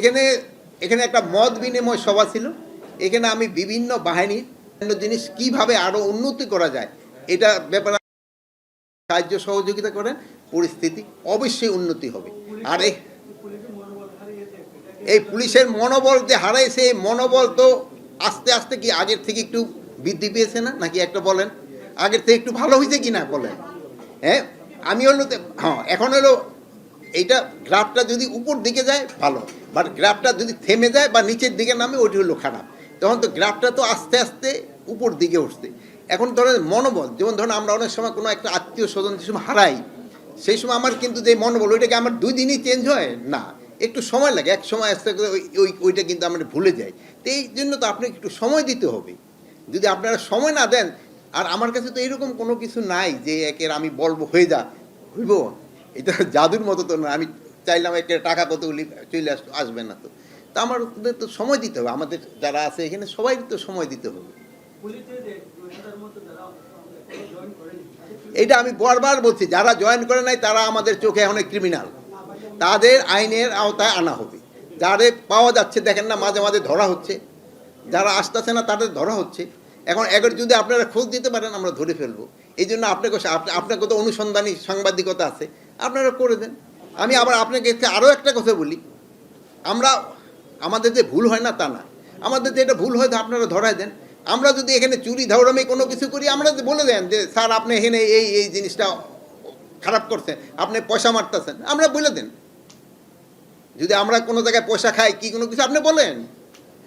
এখানে এখানে একটা মত বিনিময় সভা ছিল। এখানে আমি বিভিন্ন বাহিনীর জিনিস কীভাবে আরও উন্নতি করা যায়, এটা ব্যাপারে সাহায্য সহযোগিতা করেন, পরিস্থিতি অবশ্যই উন্নতি হবে। আর এই পুলিশের মনোবল যে হারাইছে, এই মনোবল তো আস্তে আস্তে কি আগের থেকে একটু বৃদ্ধি পেয়েছে না? নাকি একটা বলেন, আগের থেকে একটু ভালো হয়েছে কি না বলেন? হ্যাঁ আমি হলো হ্যাঁ এখন হলো এইটা গ্রাফটা যদি উপর দিকে যায়, ভালো। বাট গ্রাফটা যদি থেমে যায় বা নিচের দিকে নামে, ওইটি হলো খারাপ। তখন তো গ্রাফটা তো আস্তে আস্তে উপর দিকে উঠছে। এখন ধরেন মনোবল, যেমন ধরেন আমরা অনেক সময় কোনো একটা আত্মীয় স্বজন যে সময় হারাই, সেই সময় আমার কিন্তু যে মনোবল, ওইটাকে আমার দুই দিনই চেঞ্জ হয়? না। একটু সময় লাগে, এক সময় আস্তে করে ওই ওই ওইটা কিন্তু আমরা ভুলে যাই তো এই জন্য তো আপনাকে একটু সময় দিতে হবে। যদি আপনারা সময় না দেন, আর আমার কাছে তো এরকম কোনো কিছু নাই যে একের আমি বলব হয়ে যা হইব। এটা জাদুর মতো তো না, আমি চাইলাম একটা টাকা কতগুলি চলে আস, আসবে না তো। তা আমার তো সময় দিতে হবে, আমাদের যারা আছে এখানে সবাই তো সময় দিতে হবে। যারা এটা আমি বারবার বলছি, যারা জয়েন করে নাই তারা আমাদের চোখে এখন ক্রিমিনাল তাদের আইনের আওতায় আনা হবে। যাদের পাওয়া যাচ্ছে, দেখেন না, মাঝে মাঝে ধরা হচ্ছে। যারা আসতেছে না, তাদের ধরা হচ্ছে। এখন এগারো যদি আপনারা খোঁজ দিতে পারেন, আমরা ধরে ফেলব। এই জন্য আপনাকে আপ- আপনাকে তো অনুসন্ধানী সাংবাদিকতা আছে। আপনারা করে দেন। আমি আবার আপনাকে আরও একটা কথা বলি। আমরা, আমাদের যে ভুল হয় না তা না। আমাদের যে এটা ভুল হয় তা আপনারা ধরায় দেন। আমরা যদি এখানে চুরি ধরামে কোনো কিছু করি, আমরা বলে দেন যে, স্যার, আপনি এখানে এই এই জিনিসটা খারাপ করছেন। আপনি পয়সা মারতেছেন। আমরা বলে দেন। যদি আমরা কোনো জায়গায় পয়সা খাই, কি কোনো কিছু, আপনি বলেন।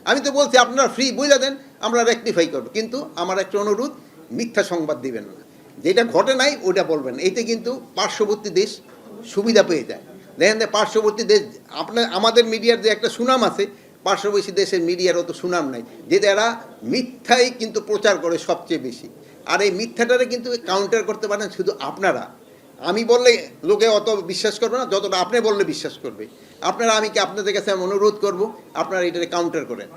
আমি তো বলছি, আপনারা ফ্রি বুঝলে দেন, আমরা রেকটিফাই করব। কিন্তু আমার একটা অনুরোধ, মিথ্যা সংবাদ দিবেন না। যেটা ঘটে নাই ওটা বলবেন। এতে কিন্তু পার্শ্ববর্তী দেশ সুবিধা পেয়ে যায়। দেখেন পার্শ্ববর্তী দেশ, আপনার, আমাদের মিডিয়ার যে একটা সুনাম আছে, পার্শ্ববর্তী দেশের মিডিয়ার অত সুনাম নাই, যে এরা মিথ্যাই কিন্তু প্রচার করে সবচেয়ে বেশি। আর এই মিথ্যাটারে কিন্তু কাউন্টার করতে পারেন শুধু আপনারা। আমি বললে লোকে অত বিশ্বাস করবে না, যতটা আপনি বললে বিশ্বাস করবে। আপনারা, আমি কি আপনাদের কাছে আমি অনুরোধ করব, আপনারা এটাকে কাউন্টার করেন।